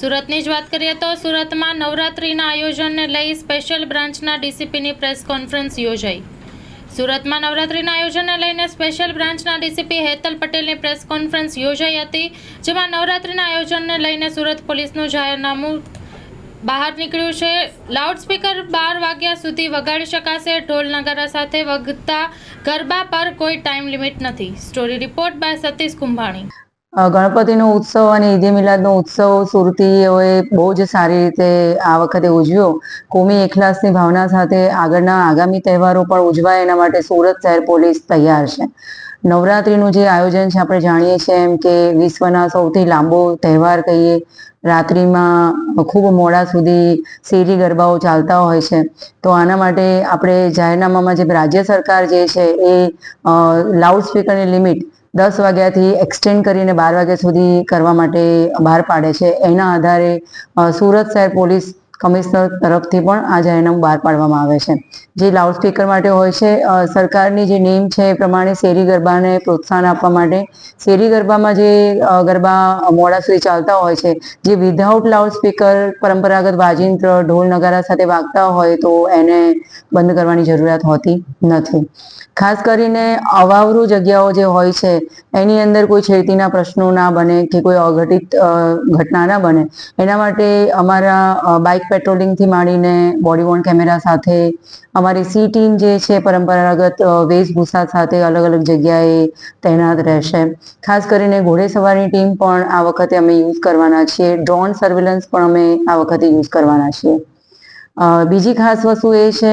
સુરતની જ વાત કરીએ તો સુરતમાં નવરાત્રિના આયોજનને લઈ સ્પેશિયલ બ્રાન્ચના ડીસીપીની પ્રેસ કોન્ફરન્સ યોજાઈ. સુરતમાં નવરાત્રિના આયોજનને લઈને સ્પેશિયલ બ્રાન્ચના ડીસીપી હેતલ પટેલની પ્રેસ કોન્ફરન્સ યોજાઈ હતી, જેમાં નવરાત્રિના આયોજનને લઈને સુરત પોલીસનું જાહેરનામું બહાર નીકળ્યું છે. લાઉડસ્પીકર બાર વાગ્યા સુધી વગાડી શકાશે. ઢોલ નગારા સાથે વગતા ગરબા પર કોઈ ટાઈમ લિમિટ નથી. Story report by Satish Kumbhani. ગણપતિનો ઉત્સવ અને ઈદે મિલાદનો ઉત્સવ સુરતીઓએ બહુ જ સારી રીતે આ વખતે ઉજવ્યો. કોમી એકલાસની ભાવના સાથે આગળના આગામી તહેવારો પણ ઉજવાય એના માટે સુરત શહેર પોલીસ તૈયાર છે. નવરાત્રિનું જે આયોજન છે આપણે જાણીએ છીએ એમ કે વિશ્વના સૌથી લાંબો તહેવાર કહીએ. રાત્રિમાં ખૂબ મોડા સુધી શેરી ગરબાઓ ચાલતા હોય છે. તો આના માટે આપણે જાહેરનામામાં જે રાજ્ય સરકાર જે છે એ લાઉડ સ્પીકરની લિમિટ દસ વાગ્યાથી એક્સટેન્ડ કરીને બાર વાગ્યા સુધી કરવા માટે બહાર પાડે છે. એના આધારે સુરત શહેર પોલીસ કમિશનર તરફથી પણ આ જાહેરનામું બહાર પાડવામાં આવે છે. જે લાઉડસ્પીકર માટે હોય છે સરકારની જે નેમ છે એ પ્રમાણે શેરી ગરબાને પ્રોત્સાહન આપવા માટે શેરી ગરબામાં જે ગરબા મોડા સુધી ચાલતા હોય છે, જે વિધાઉટ લાઉડ સ્પીકર પરંપરાગત વાજિંત્ર, ઢોલ નગારા સાથે વાગતા હોય તો એને બંધ કરવાની જરૂરિયાત હોતી નથી. ખાસ કરીને અવાવરૂ જગ્યાઓ જે હોય છે, એની અંદર કોઈ છેડતીના પ્રશ્નો ના બને કે કોઈ અઘટિત ઘટના ના બને. એના માટે અમારા બાઇક પેટ્રોલિંગથી માંડીને બોડી વોર્ન કેમેરા સાથે, અમારી સી ટીમ જે છે પરંપરાગત વેશભૂષા સાથે અલગ અલગ જગ્યાએ તૈનાત રહેશે. ખાસ કરીને ઘોડેસવારની ટીમ પણ આ વખતે અમે યુઝ કરવાના છીએ. ડ્રોન સર્વેલન્સ પણ અમે આ વખતે યુઝ કરવાના છીએ. બીજી ખાસ વસ્તુ એ છે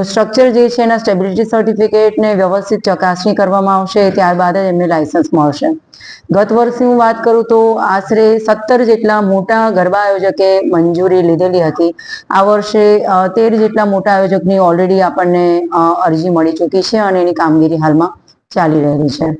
સ્ટ્રક્ચર જે છે એના સ્ટેબિલિટી સર્ટિફિકેટને વ્યવસ્થિત ચકાસણી કરવામાં આવશે, ત્યારબાદ જ એમને લાયસન્સ મળશે. ગત વર્ષની હું વાત કરું તો આશરે સત્તર જેટલા મોટા ગરબા આયોજકે મંજૂરી લીધેલી હતી. આ વર્ષે તેર જેટલા મોટા આયોજકની ઓલરેડી આપણને અરજી મળી ચૂકી છે અને એની કામગીરી હાલમાં ચાલી રહેલી છે.